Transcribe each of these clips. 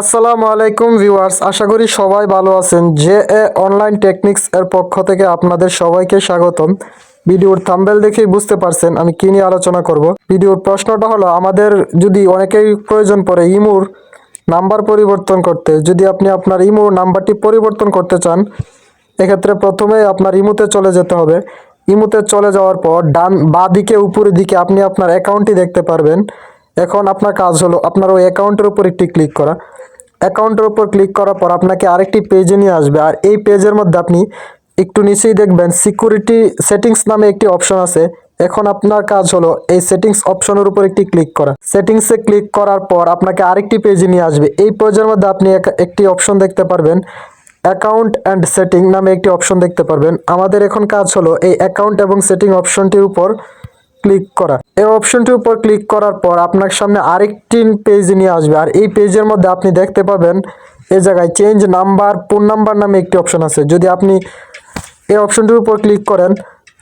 আসসালামু আলাইকুম ভিউয়ার্স, আশা করি সবাই ভালো আছেন। জে এ অনলাইন টেকনিক্স এর পক্ষ থেকে আপনাদের সবাইকে স্বাগতম। ভিডিওর থাম্বেল দেখেই বুঝতে পারছেন আমি কি নিয়ে আলোচনা করব। ভিডিওর প্রশ্নটা হলো, আমাদের যদি অনেকেই প্রয়োজন পড়ে ইমুর নাম্বার পরিবর্তন করতে, যদি আপনি আপনার ইমুর নাম্বারটি পরিবর্তন করতে চান, এক্ষেত্রে প্রথমে আপনার ইমুতে চলে যেতে হবে। ইমুতে চলে যাওয়ার পর ডান বা দিকে, উপরের দিকে আপনি আপনার অ্যাকাউন্টটি দেখতে পারবেন। এখন আপনার কাজ হলো আপনার ওই অ্যাকাউন্টের উপর একটি ক্লিক করা। অ্যাকাউন্টের উপর ক্লিক করার পর আপনাকে আরেকটি পেজে নিয়ে আসবে। আর এই পেজের মধ্যে আপনি একটু নিচেই দেখবেন সিকিউরিটি সেটিংস নামে একটি অপশন আছে। এখন আপনার কাজ হলো এই সেটিংস অপশনের উপর একটি ক্লিক করা। সেটিংসে ক্লিক করার পর আপনাকে আরেকটি পেজে নিয়ে আসবে। এই পেজের মধ্যে আপনি এক- একটি অপশন দেখতে পারবেন। অ্যাকাউন্ট অ্যান্ড সেটিং নামে একটি অপশন দেখতে পারবেন। আমাদের এখন কাজ হলো এই অ্যাকাউন্ট এবং সেটিং অপশনটির উপর ক্লিক করা। এই অপশনটির উপর ক্লিক করার পর আপনার সামনে আরেকটি পেজ নিয়ে আসবে। আর এই পেজের মধ্যে আপনি দেখতে পাবেন এই জায়গায় চেঞ্জ নাম্বার ফোন নাম্বার নামে একটি অপশন আছে। যদি আপনি এই অপশনটির উপর ক্লিক করেন,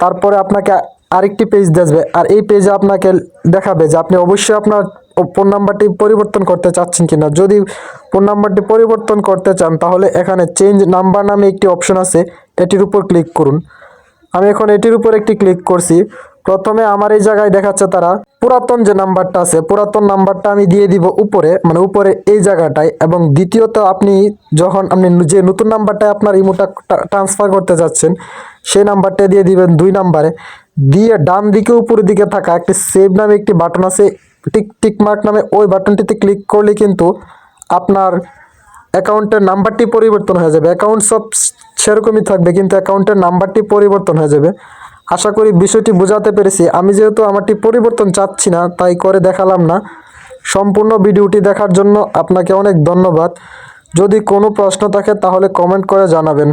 তারপরে আপনাকে আরেকটি পেজ দেখবে। আর এই পেজে আপনাকে দেখাবে যে আপনি অবশ্যই আপনার ফোন নাম্বারটি পরিবর্তন করতে চাচ্ছেন কিনা। যদি ফোন নাম্বারটি পরিবর্তন করতে চান, তাহলে এখানে চেঞ্জ নাম্বার নামে একটি অপশন আছে। এটির উপর ক্লিক করুন। আমি এখন এটির উপর একটি ক্লিক করছি। প্রথমে আমার এই জায়গায় দেখাচ্ছে তারা পুরাতন যে নাম্বারটা আছে, পুরাতন নাম্বারটা আমি দিয়ে দিব উপরে মানে উপরে এই জায়গাটায়। এবং দ্বিতীয়ত আপনি যখন আপনি যে নতুন নাম্বারটায় আপনার ইমোটা ট্রান্সফার করতে যাচ্ছেন, সেই নাম্বারটা দিয়ে দিবেন দুই নাম্বারে। দিয়ে ডান দিকে উপরের দিকে থাকা একটি সেভ নামে একটি বাটন আছে টিক টিক মার্ক নামে ওই বাটনটিতে ক্লিক করলে কিন্তু আপনার অ্যাকাউন্টের নাম্বারটি পরিবর্তন হয়ে যাবে। অ্যাকাউন্ট সব সেরকমই থাকবে, কিন্তু অ্যাকাউন্টের নাম্বারটি পরিবর্তন হয়ে যাবে। আশা করি বিষয়টি বোঝাতে পেরেছি। আমি যেহেতু আমারটি পরিবর্তন চাচ্ছি না, তাই করে দেখালাম না। সম্পূর্ণ ভিডিওটি দেখার জন্য আপনাকে অনেক ধন্যবাদ। যদি কোনো প্রশ্ন থাকে, তাহলে কমেন্ট করে জানাবেন।